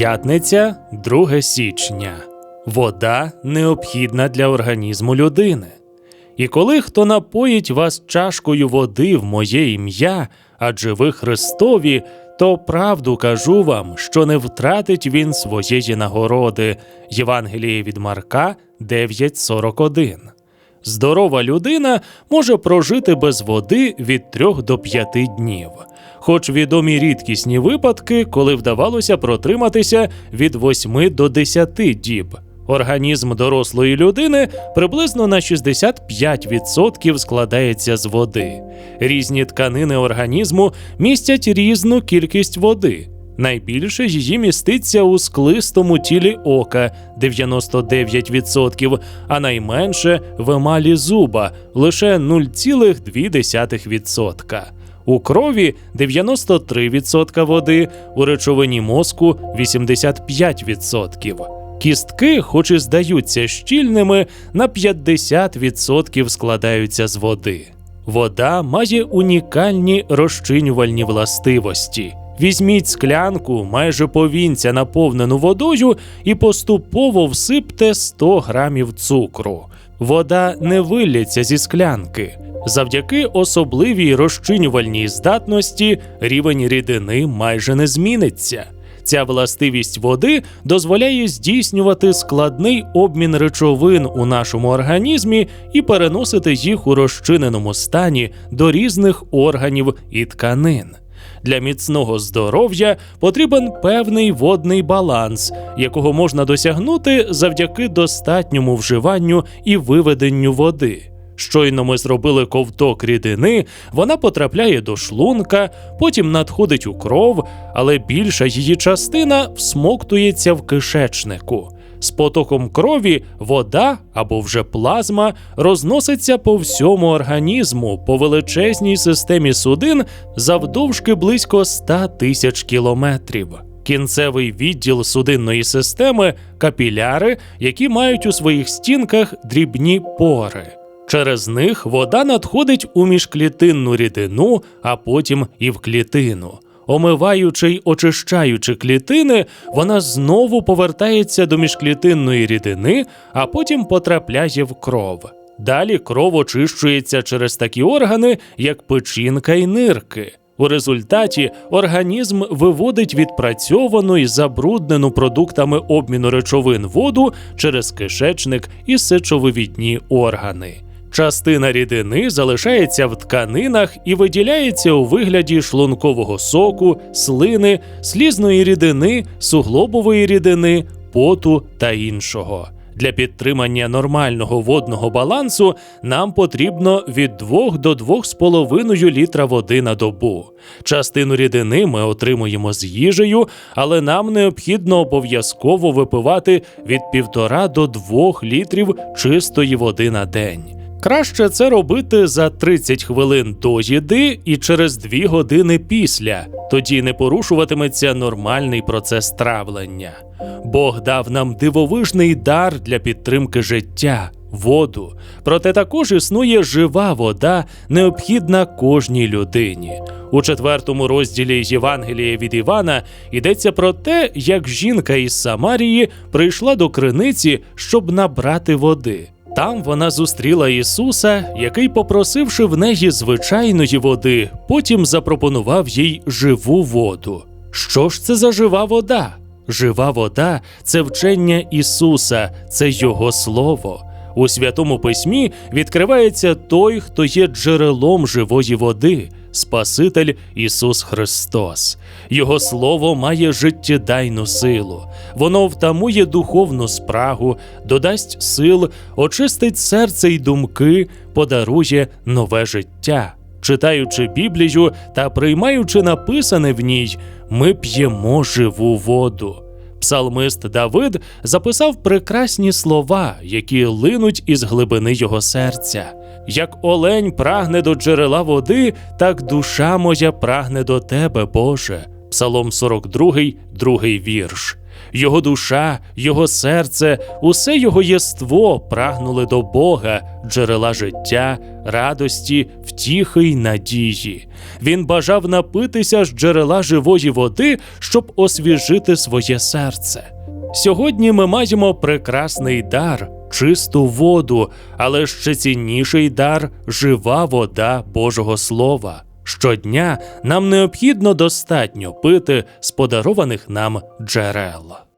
П'ятниця, 2 січня. Вода необхідна для організму людини. І коли хто напоїть вас чашкою води в моє ім'я, адже ви Христові, то правду кажу вам, що не втратить він своєї нагороди. Євангеліє від Марка 9.41. Здорова людина може прожити без води від 3 до 5 днів. Хоч відомі рідкісні випадки, коли вдавалося протриматися від 8 до 10 діб. Організм дорослої людини приблизно на 65% складається з води. Різні тканини організму містять різну кількість води. Найбільше її міститься у склистому тілі ока 99%, а найменше в емалі зуба лише 0,2%. У крові 93% води, у речовині мозку 85%. Кістки, хоч і здаються щільними, на 50% складаються з води. Вода має унікальні розчинювальні властивості. Візьміть склянку, майже повінця наповнену водою, і поступово всипте 100 грамів цукру. Вода не вилляться зі склянки. Завдяки особливій розчинювальній здатності рівень рідини майже не зміниться. Ця властивість води дозволяє здійснювати складний обмін речовин у нашому організмі і переносити їх у розчиненому стані до різних органів і тканин. Для міцного здоров'я потрібен певний водний баланс, якого можна досягнути завдяки достатньому вживанню і виведенню води. Щойно ми зробили ковток рідини, вона потрапляє до шлунка, потім надходить у кров, але більша її частина всмоктується в кишечнику. З потоком крові вода або вже плазма розноситься по всьому організму по величезній системі судин завдовжки близько 100 тисяч кілометрів. Кінцевий відділ судинної системи капіляри, які мають у своїх стінках дрібні пори. Через них вода надходить у міжклітинну рідину, а потім і в клітину. Омиваючи й очищаючи клітини, вона знову повертається до міжклітинної рідини, а потім потрапляє в кров. Далі кров очищується через такі органи, як печінка і нирки. У результаті організм виводить відпрацьовану і забруднену продуктами обміну речовин воду через кишечник і сечовивідні органи. Частина рідини залишається в тканинах і виділяється у вигляді шлункового соку, слини, слізної рідини, суглобової рідини, поту та іншого. Для підтримання нормального водного балансу нам потрібно від 2 до 2,5 літра води на добу. Частину рідини ми отримуємо з їжею, але нам необхідно обов'язково випивати від 1,5 до 2 літрів чистої води на день. Краще це робити за 30 хвилин до їди і через 2 години після. Тоді не порушуватиметься нормальний процес травлення. Бог дав нам дивовижний дар для підтримки життя воду. Проте також існує жива вода, необхідна кожній людині. У четвертому розділі Євангелія від Івана йдеться про те, як жінка із Самарії прийшла до криниці, щоб набрати води. Там вона зустріла Ісуса, який, попросивши в неї звичайної води, потім запропонував їй живу воду. Що ж це за жива вода? Жива вода це вчення Ісуса, це Його Слово. У Святому Письмі відкривається той, хто є джерелом живої води, Спаситель Ісус Христос. Його Слово має життєдайну силу. Воно втамує духовну спрагу, додасть сил, очистить серце й думки, подарує нове життя. Читаючи Біблію та приймаючи написане в ній, ми п'ємо живу воду. Псалмист Давид записав прекрасні слова, які линуть із глибини його серця. Як олень прагне до джерела води, так душа моя прагне до тебе, Боже. Псалом 42, другий вірш. Його душа, його серце, усе його єство прагнули до Бога, джерела життя, радості, втіхи й надії. Він бажав напитися з джерела живої води, щоб освіжити своє серце. Сьогодні ми маємо прекрасний дар, чисту воду, але ще цінніший дар жива вода Божого Слова. Щодня нам необхідно достатньо пити з подарованих нам джерел.